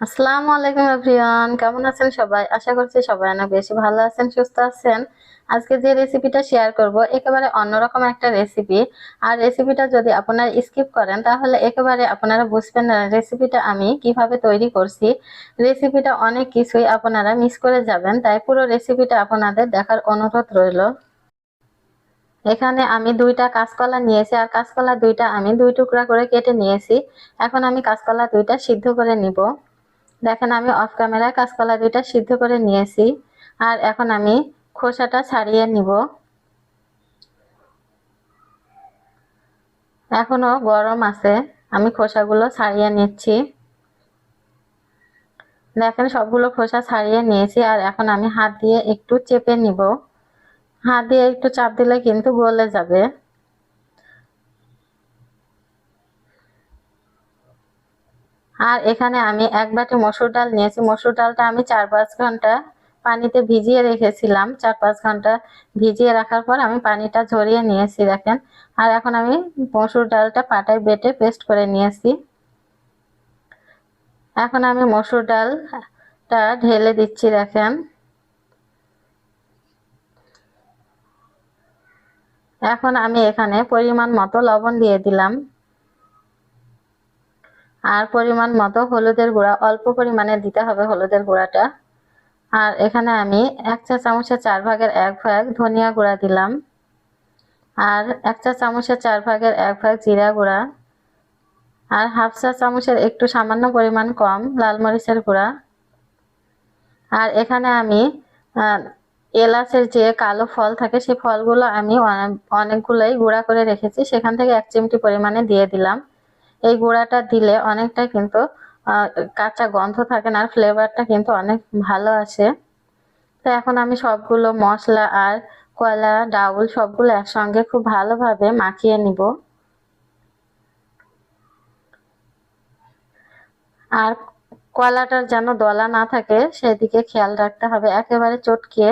আসসালামু আলাইকুম এভরিওয়ান, কেমন আছেন সবাই? আশা করছি সবাই অনেক বেশি ভালো আছেন, সুস্থ আছেন। আজকে যে রেসিপিটা শেয়ার করব, একেবারে অন্যরকম একটা রেসিপি আর রেসিপিটা যদি আপনারা স্কিপ করেন, তাহলে একেবারে আপনারা বুঝবেন না রেসিপিটা আমি কীভাবে তৈরি করছি। রেসিপিটা অনেক কিছুই আপনারা মিস করে যাবেন, তাই পুরো রেসিপিটা আপনাদের দেখার অনুরোধ রইল। এখানে আমি দুইটা কাঁচকলা নিয়েছি, আর কাঁচকলা দুইটা আমি দুই টুকরা করে কেটে নিয়েছি। এখন আমি কাঁচকলা দুইটা সিদ্ধ করে নিব। দেখেন আমি অফ ক্যামেরায় কাঁচকলা দুইটা সিদ্ধ করে নিয়েছি। আর এখন আমি খোসাটা ছাড়িয়ে নিব। এখনও গরম আছে, আমি খোসাগুলো ছাড়িয়ে নিচ্ছি। দেখেন সবগুলো খোসা ছাড়িয়ে নিয়েছি, আর এখন আমি হাত দিয়ে একটু চেপে নিব। হাত দিয়ে একটু চাপ দিলে কিন্তু গলে যাবে। আর এখানে আমি এক বাটি মসুর ডাল নিয়েছি। মসুর ডালটা আমি চার পাঁচ ঘণ্টা পানিতে ভিজিয়ে রেখেছিলাম। চার পাঁচ ঘণ্টা ভিজিয়ে রাখার পর আমি পানিটা ঝরিয়ে নিয়েছি, দেখেন। আর এখন আমি মসুর ডালটা পাটায় বেটে পেস্ট করে নিয়েছি। এখন আমি মসুর ডালটা ঢেলে দিচ্ছি, দেখেন। এখন আমি এখানে পরিমাণ মতো লবণ দিয়ে দিলাম। আর পরিমাণ মতো হলুদের গুঁড়া, অল্প পরিমাণে দিতে হবে হলুদের গুঁড়াটা। আর এখানে আমি এক চা চামচের চার ভাগের এক ভাগ ধনিয়া গুঁড়া দিলাম। আর এক চা চামচের চার ভাগের এক ভাগ জিরা গুঁড়া। আর হাফ চা চামচের একটু সামান্য পরিমাণ কম লাল মরিচের গুঁড়া। আর এখানে আমি এলাচের যে কালো ফল থাকে সেই ফলগুলো আমি অনেকগুলোই গুঁড়া করে রেখেছি। সেখান থেকে এক চিমটি পরিমাণে দিয়ে দিলাম। এই গুঁড়াটা দিলে অনেকটা কিন্তু কাঁচা গন্ধ থাকে না, আর ফ্লেভারটা কিন্তু অনেক ভালো আসে। তো এখন আমি সবগুলো মশলা আর কয়লা, ডাউল সবগুলো একসঙ্গে খুব ভালোভাবে মাখিয়ে নিব। আর কলাটার যেন দলা না থাকে, সেদিকে খেয়াল রাখতে হবে। একেবারে চটকিয়ে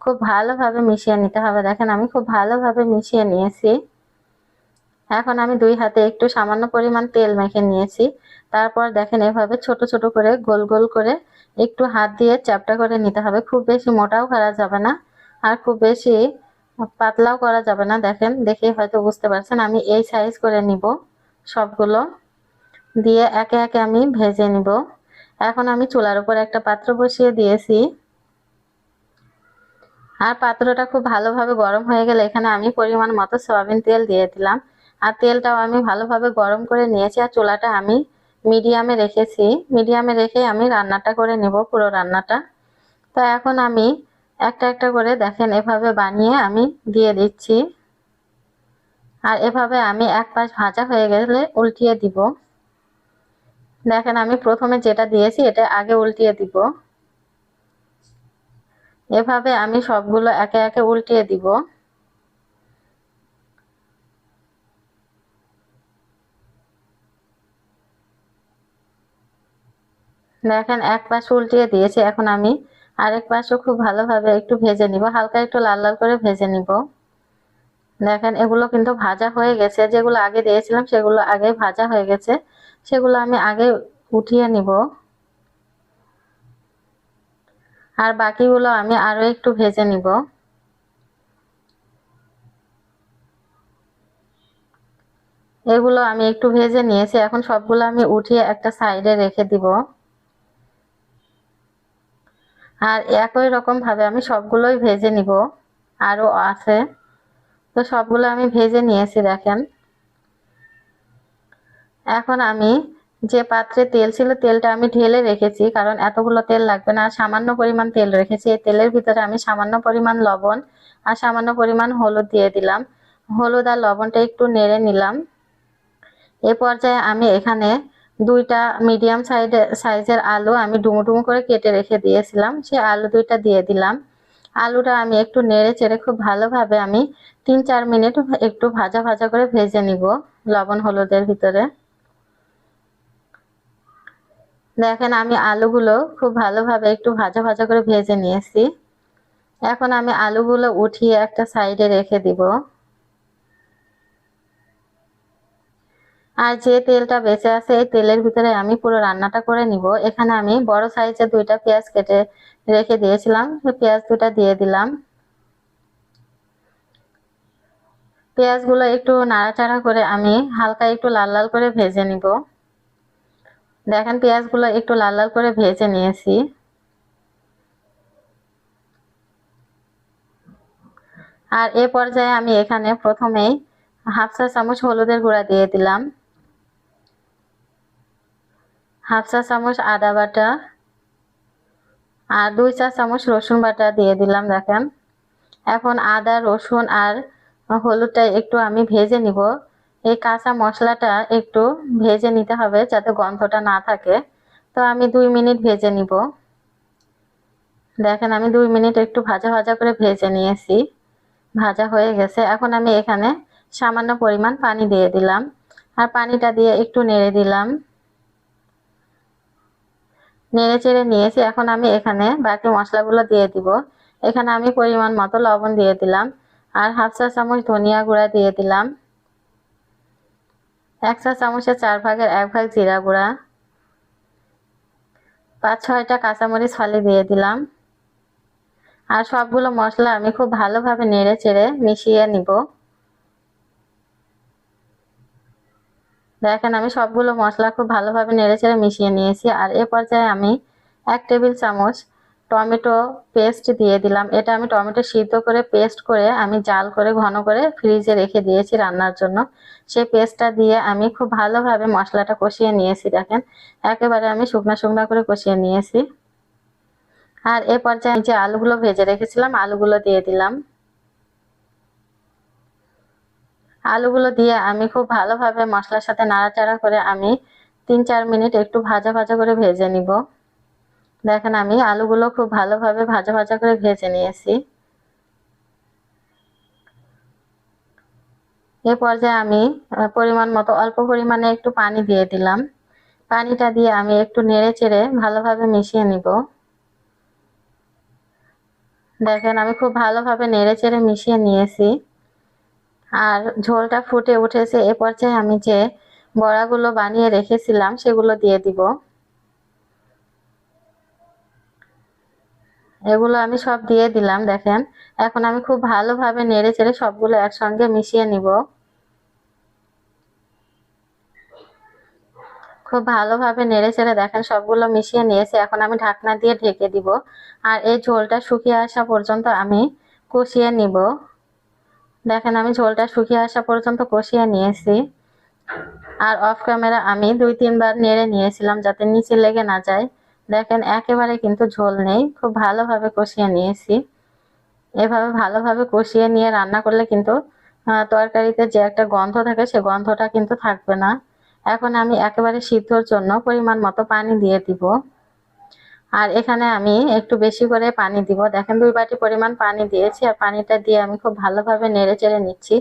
খুব ভালোভাবে মিশিয়ে নিতে হবে। দেখেন, আমি খুব ভালোভাবে মিশিয়ে নিয়েছি। এখন আমি দুই হাতে একটু সামান্য পরিমাণ তেল মেখে নিয়েছি। তারপর দেখেন এভাবে ছোট ছোট করে গোল গোল করে একটু হাত দিয়ে চ্যাপটা করে নিতে হবে। খুব বেশি মোটাও করা যাবে না আর খুব বেশি পাতলাও করা যাবে না। দেখেন, দেখে হয়তো বুঝতে পারছেন, আমি এই সাইজ করে নিব সবগুলো। দিয়ে একে একে আমি ভেজে নিব। এখন আমি চুলার উপর একটা পাত্র বসিয়ে দিয়েছি। আর পাত্রটা খুব ভালোভাবে গরম হয়ে গেলে এখানে আমি পরিমাণ মতো সয়াবিন তেল দিয়ে দিলাম। আর তেলটাও আমি ভালোভাবে গরম করে নিয়েছি আর চুলাটা আমি মিডিয়ামে রেখেছি। মিডিয়ামে রেখে আমি রান্নাটা করে নেব, পুরো রান্নাটা। তো এখন আমি একটা একটা করে দেখেন এভাবে বানিয়ে আমি দিয়ে দিচ্ছি। আর এভাবে আমি এক পাশ ভাজা হয়ে গেলে উল্টিয়ে দিব। দেখেন আমি প্রথমে যেটা দিয়েছি এটা আগে উল্টিয়ে দিব। এভাবে আমি সবগুলো একে একে উল্টিয়ে দিব। দেখেন, এক পাশ উল্টিয়ে দিয়েছি, এখন আমি আরেক পাশও খুব ভালোভাবে একটু ভেজে নিব। হালকা একটু লাল লাল করে ভেজে নিব। দেখেন, এগুলো কিন্তু ভাজা হয়ে গেছে। যেগুলো আগে দিয়েছিলাম, সেগুলো আগে ভাজা হয়ে গেছে। সেগুলো আমি আগে উঠিয়ে নিব। আর বাকিগুলো আমি আরও একটু ভেজে নিব। এগুলো আমি একটু ভেজে নিয়েছি। এখন সবগুলো আমি উঠিয়ে একটা সাইডে রেখে দিব। আর একই রকম ভাবে আমি সবগুলোই ভেজে নিব। আরও আছে। তো সবগুলো আমি ভেজে নিয়েছি, দেখেন। এখন আমি যে পাত্রে তেল ছিল, তেলটা আমি ঢেলে রেখেছি, কারণ এতগুলো তেল লাগবে না। আর সামান্য পরিমাণ তেল রেখেছি। এই তেলের ভিতরে আমি সামান্য পরিমাণ লবণ আর সামান্য পরিমাণ হলুদ দিয়ে দিলাম। হলুদ আর লবণটা একটু নেড়ে নিলাম। এ পর্যায়ে আমি এখানে দুইটা মিডিয়াম সাইডে সাইজের আলু আমি ডুমো ডুমো করে কেটে রেখে দিয়েছিলাম। সে আলু দুইটা দিয়ে দিলাম। আলুটা আমি একটু নেড়ে চেড়ে খুব ভালোভাবে আমি তিন চার মিনিট একটু ভাজা ভাজা করে ভেজে নিব লবণ হলুদের ভিতরে। দেখেন আমি আলুগুলো খুব ভালোভাবে একটু ভাজা ভাজা করে ভেজে নিয়েছি। এখন আমি আলুগুলো উঠিয়ে একটা সাইডে রেখে দিব। আর যে তেলটা বেঁচে আছে, এই তেলের ভিতরে আমি পুরো রান্নাটা করে নিব। এখানে আমি বড় সাইজের দুইটা পেঁয়াজ কেটে রেখে দিয়েছিলাম। পেঁয়াজ দুটা দিয়ে দিলাম। পেঁয়াজগুলো একটু নাড়াচাড়া করে আমি হালকা একটু লাল লাল করে ভেজে নিব। দেখেন, পেঁয়াজগুলো একটু লাল লাল করে ভেজে নিয়েছি। আর এ পর্যায়ে আমি এখানে প্রথমেই হাফ চা চামচ হলুদের গুঁড়া দিয়ে দিলাম। হাফ চা চামচ আদা বাটা আর দুই চা চামচ রসুন বাটা দিয়ে দিলাম, দেখেন। এখন আদা, রসুন আর হলুদটা একটু আমি ভেজে নিব। এই কাঁচা মশলাটা একটু ভেজে নিতে হবে যাতে গন্ধটা না থাকে। তো আমি দুই মিনিট ভেজে নিব। দেখেন, আমি দুই মিনিট একটু ভাজা ভাজা করে ভেজে নিয়েছি। ভাজা হয়ে গেছে। এখন আমি এখানে সামান্য পরিমাণ পানি দিয়ে দিলাম। আর পানিটা দিয়ে একটু নেড়ে দিলাম। নেড়ে চেড়ে নিয়েছি। এখন আমি এখানে বাকি মশলাগুলো দিয়ে দিব। এখানে আমি পরিমাণ মতো লবণ দিয়ে দিলাম। আর হাফ চা চামচ ধনিয়া গুঁড়া দিয়ে দিলাম। এক চা চামচের চার ভাগের এক ভাগ জিরা গুঁড়া। পাঁচ ছয়টা কাঁচামরিচ ফালি দিয়ে দিলাম। আর সবগুলো মশলা আমি খুব ভালোভাবে নেড়ে চেড়ে মিশিয়ে নিব। দেখেন, আমি সবগুলো মশলা খুব ভালোভাবে নেড়ে চেড়ে মিশিয়ে নিয়েছি। আর এ পর্যায়ে আমি এক টেবিল চামচ টমেটো পেস্ট দিয়ে দিলাম। এটা আমি টমেটো সিদ্ধ করে, পেস্ট করে আমি জাল করে, ঘন করে ফ্রিজে রেখে দিয়েছি রান্নার জন্য। সেই পেস্টটা দিয়ে আমি খুব ভালোভাবে মশলাটা কষিয়ে নিয়েছি, দেখেন। একেবারে আমি শুকনো শুকনো করে কষিয়ে নিয়েছি। আর এ পর্যায়ে যে আলুগুলো ভেজে রেখেছিলাম, আলুগুলো দিয়ে দিলাম। আলুগুলো দিয়ে আমি খুব ভালোভাবে মশলার সাথে নাড়াচাড়া করে আমি তিন চার মিনিট একটু ভাজা ভাজা করে ভেজে নিব। দেখেন আমি আলুগুলো খুব ভালোভাবে ভাজা ভাজা করে ভেজে নিয়েছি। এ পর্যায়ে আমি পরিমাণ মতো, অল্প পরিমাণে একটু পানি দিয়ে দিলাম। পানিটা দিয়ে আমি একটু নেড়ে চেড়ে ভালোভাবে মিশিয়ে নিব। দেখেন আমি খুব ভালোভাবে নেড়ে চেড়ে মিশিয়ে নিয়েছি। আর ঝোলটা ফুটে উঠেছে, এ পর্যায়ে আমি যে বড়াগুলো বানিয়ে রেখেছিলাম সেগুলো দিয়ে দিব। এগুলো আমি সব দিয়ে দিলাম, দেখেন। এখন আমি খুব ভালোভাবে নেড়ে চেড়ে সবগুলো একসঙ্গে মিশিয়ে নিব। খুব ভালোভাবে নেড়ে চেড়ে দেখেন, সবগুলো মিশিয়ে নিয়েছি। এখন আমি ঢাকনা দিয়ে ঢেকে দিব। আর এই ঝোলটা শুকিয়ে আসা পর্যন্ত আমি কষিয়ে নিব। দেখেন, আমি ঝোলটা শুকিয়ে আসা পর্যন্ত কষিয়ে নিয়েছি। আর অফ ক্যামেরা আমি দুই, তিনবার নেড়ে নিয়েছিলাম যাতে নিচে লেগে না যায়। দেখেন, একেবারে কিন্তু ঝোল নেই। খুব ভালোভাবে কষিয়ে নিয়েছি। এভাবে ভালোভাবে কষিয়ে নিয়ে রান্না করলে কিন্তু তরকারিতে যে একটা গন্ধ থাকে, সে গন্ধটা কিন্তু থাকবে না। এখন আমি একেবারে সিদ্ধর জন্য পরিমাণ মতো পানি দিয়ে দিব। আর এখানে আমি একটু বেশি করে পানি দিব। দেখেন দুই বাটি পরিমাণ পানি দিয়েছি আর পানিটা দিয়ে আমি খুব ভালোভাবে নেড়ে চেড়ে নিচ্ছি।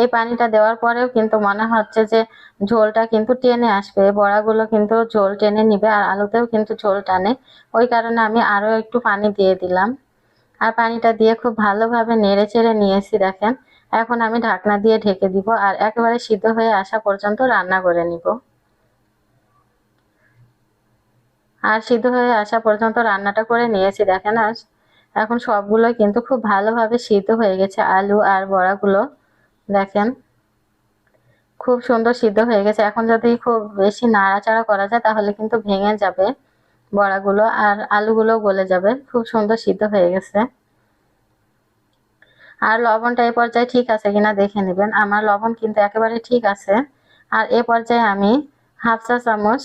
এই পানিটা দেওয়ার পরেও কিন্তু মনে হচ্ছে যে ঝোলটা কিন্তু টেনে আসবে। বড়াগুলো কিন্তু ঝোল টেনে নিবে আর আলুতেও কিন্তু ঝোল টানে। ওই কারণে আমি আরও একটু পানি দিয়ে দিলাম। আর পানিটা দিয়ে খুব ভালোভাবে নেড়ে চেড়ে নিয়েছি, দেখেন। এখন আমি ঢাকনা দিয়ে ঢেকে দিব আর একেবারে সিদ্ধ হয়ে আসা পর্যন্ত রান্না করে নিব। আর সিদ্ধ হয়ে আসা পর্যন্ত রান্নাটা করে নিয়েছি, দেখেন আর এখন সবগুলো কিন্তু খুব ভালোভাবে সিদ্ধ হয়ে গেছে, আলু আর বড়াগুলো, দেখেন। খুব সুন্দর সিদ্ধ হয়ে গেছে। এখন যদি খুব বেশি নাড়াচাড়া করা যায়, তাহলে কিন্তু ভেঙে যাবে বড়াগুলো আর আলুগুলো গলে যাবে। খুব সুন্দর সিদ্ধ হয়ে গেছে। আর লবণটা এই পর্যায়ে ঠিক আছে কিনা দেখে নেবেন। আমার লবণ কিন্তু একেবারে ঠিক আছে। আর এ পর্যায়ে আমি হাফ চা চামচ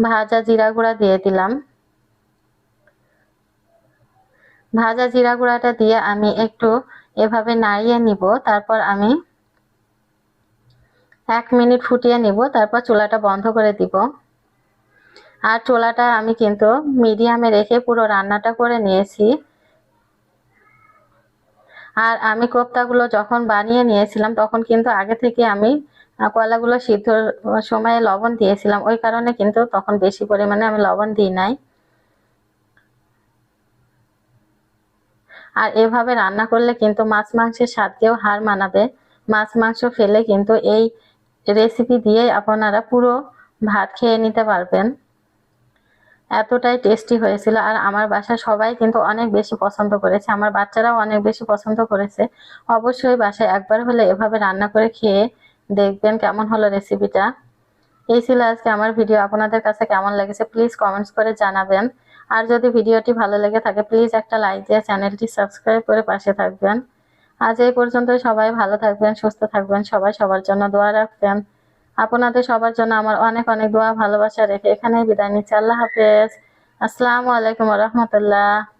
ভাজা জিরা গুঁড়া দিয়ে দিলাম। ভাজা জিরা গুঁড়াটা দিয়ে আমি একটু এভাবে নাড়িয়ে নিব, তারপর আমি এক মিনিট ফুটিয়ে নিব, তারপর চুলাটা বন্ধ করে দিব। আর চুলাটা আমি কিন্তু মিডিয়ামে রেখে পুরো রান্নাটা করে নিয়েছি। আর আমি কোপ্তাগুলো যখন বানিয়ে নিয়েছিলাম, তখন কিন্তু আগে থেকে আমি কয়লাগুলো সিদ্ধর সময়ে লবণ দিয়েছিলাম। ওই কারণে কিন্তু তখন বেশি পরিমাণে আমি লবণ দিই নাই। আর এভাবে রান্না করলে কিন্তু মাছ মাংসের স্বাদকেও হার মানাবে। মাছ মাংস ফেলে কিন্তু এই রেসিপি দিয়েই আপনারা পুরো ভাত খেয়ে নিতে পারবেন। এতটাই টেস্টি হয়েছিল। আর আমার বাসায় সবাই কিন্তু অনেক বেশি পছন্দ করেছে। আমার বাচ্চারাও অনেক বেশি পছন্দ করেছে। অবশ্যই বাসায় একবার হলে এভাবে রান্না করে খেয়ে দেখবেন কেমন হলো রেসিপিটা এই ছিল আজকে আমার ভিডিও আপনাদের কাছে কেমন লেগেছে প্লিজ কমেন্টস করে জানাবেন। আর যদি ভিডিওটি ভালো লেগে থাকে প্লিজ একটা লাইক দিয়ে চ্যানেলটি সাবস্ক্রাইব করে পাশে থাকবেন। আজ এই পর্যন্ত সবাই ভালো থাকবেন, সুস্থ থাকবেন। সবাই সবার জন্য দোয়া রাখবেন। আপনাদের সবার জন্য আমার অনেক অনেক দোয়া, ভালোবাসা রেখে এখানেই বিদায় নিচ্ছি। আল্লাহ হাফেজ। আসসালামু আলাইকুম রহমতুল্লাহ।